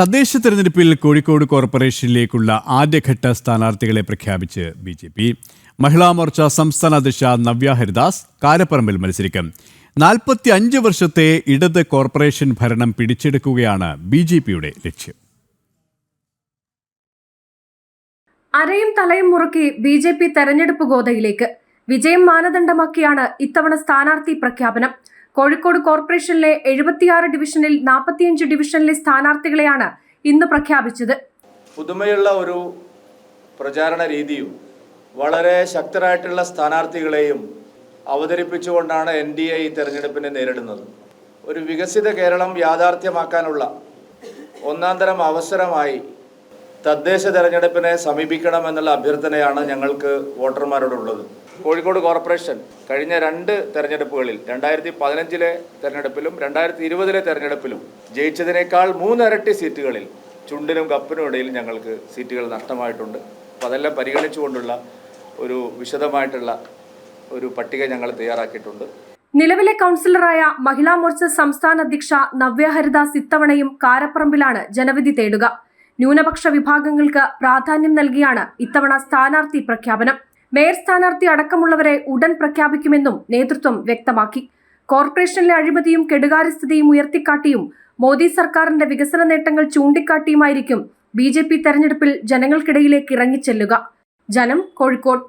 തദ്ദേശ തെരഞ്ഞെടുപ്പിൽ കോഴിക്കോട് കോർപ്പറേഷനിലേക്കുള്ള ആദ്യഘട്ട സ്ഥാനാർത്ഥികളെ പ്രഖ്യാപിച്ച് B J P. Mahila Morcha സംസ്ഥാന അധ്യക്ഷ നവ്യ ഹരിദാസ് കാരപ്പറമ്പിൽ മത്സരിക്കും. നാൽപ്പത്തി അഞ്ച് വർഷത്തെ ഇടത് കോർപ്പറേഷൻ ഭരണം പിടിച്ചെടുക്കുകയാണ് ബി ജെ പിയുടെ ലക്ഷ്യം. അരയും തലയും മുറുക്കി ബി ജെ പി തെരഞ്ഞെടുപ്പ് ഗോതയിലേക്ക് വിജയം മാനദണ്ഡമാക്കിയാണ് ഇത്തവണ സ്ഥാനാർത്ഥി പ്രഖ്യാപനം. കോഴിക്കോട് കോർപ്പറേഷനിലെ എഴുപത്തിയാറ് ഡിവിഷനിൽ നാൽപ്പത്തിയഞ്ച് ഡിവിഷനിലെ സ്ഥാനാർത്ഥികളെയാണ് ഇന്ന് പ്രഖ്യാപിച്ചത്. പുതുമയുള്ള ഒരു പ്രചാരണ രീതിയും വളരെ ശക്തരായിട്ടുള്ള സ്ഥാനാർത്ഥികളെയും അവതരിപ്പിച്ചുകൊണ്ടാണ് എൻ ഡി എ ഈ തെരഞ്ഞെടുപ്പിനെ നേരിടുന്നത്. ഒരു വികസിത കേരളം യാഥാർത്ഥ്യമാക്കാനുള്ള ഒന്നാം തരം അവസരമായി തദ്ദേശ തെരഞ്ഞെടുപ്പിനെ സമീപിക്കണമെന്നുള്ള അഭ്യർത്ഥനയാണ് ഞങ്ങൾക്ക് വോട്ടർമാരോടുള്ളത്. കോഴിക്കോട് കോർപ്പറേഷൻ കഴിഞ്ഞ രണ്ട് തെരഞ്ഞെടുപ്പുകളിൽ രണ്ടായിരത്തി പതിനഞ്ചിലെ തെരഞ്ഞെടുപ്പിലും രണ്ടായിരത്തി ഇരുപതിലെ തെരഞ്ഞെടുപ്പിലും ജയിച്ചതിനേക്കാൾ മൂന്നിരട്ടി സീറ്റുകളിൽ ചുണ്ടിനും കപ്പിനും ഇടയിൽ ഞങ്ങൾക്ക് സീറ്റുകൾ നഷ്ടമായിട്ടുണ്ട്. അപ്പോൾ അതെല്ലാം പരിഗണിച്ചുകൊണ്ടുള്ള ഒരു വിശദമായിട്ടുള്ള ഒരു പട്ടിക ഞങ്ങൾ തയ്യാറാക്കിയിട്ടുണ്ട്. നിലവിലെ കൗൺസിലറായ മഹിളാ മോർച്ച സംസ്ഥാന അധ്യക്ഷ നവ്യ ഹരിദാസ് ഇത്തവണയും കാരപ്പറമ്പിലാണ് ജനവിധി തേടുക. ന്യൂനപക്ഷ വിഭാഗങ്ങൾക്ക് പ്രാധാന്യം നൽകിയാണ് ഇത്തവണ സ്ഥാനാർത്ഥി പ്രഖ്യാപനം. മേയർ സ്ഥാനാർത്ഥി അടക്കമുള്ളവരെ ഉടൻ പ്രഖ്യാപിക്കുമെന്നും നേതൃത്വം വ്യക്തമാക്കി. കോർപ്പറേഷനിലെ അഴിമതിയും കെടുകാര്യസ്ഥതയും ഉയർത്തിക്കാട്ടിയും മോദി സർക്കാരിന്റെ വികസന നേട്ടങ്ങൾ ചൂണ്ടിക്കാട്ടിയുമായിരിക്കും ബി ജെ പി തെരഞ്ഞെടുപ്പിൽ ജനങ്ങൾക്കിടയിലേക്ക് ഇറങ്ങിച്ചെല്ലുക. ജനം കോഴിക്കോട്.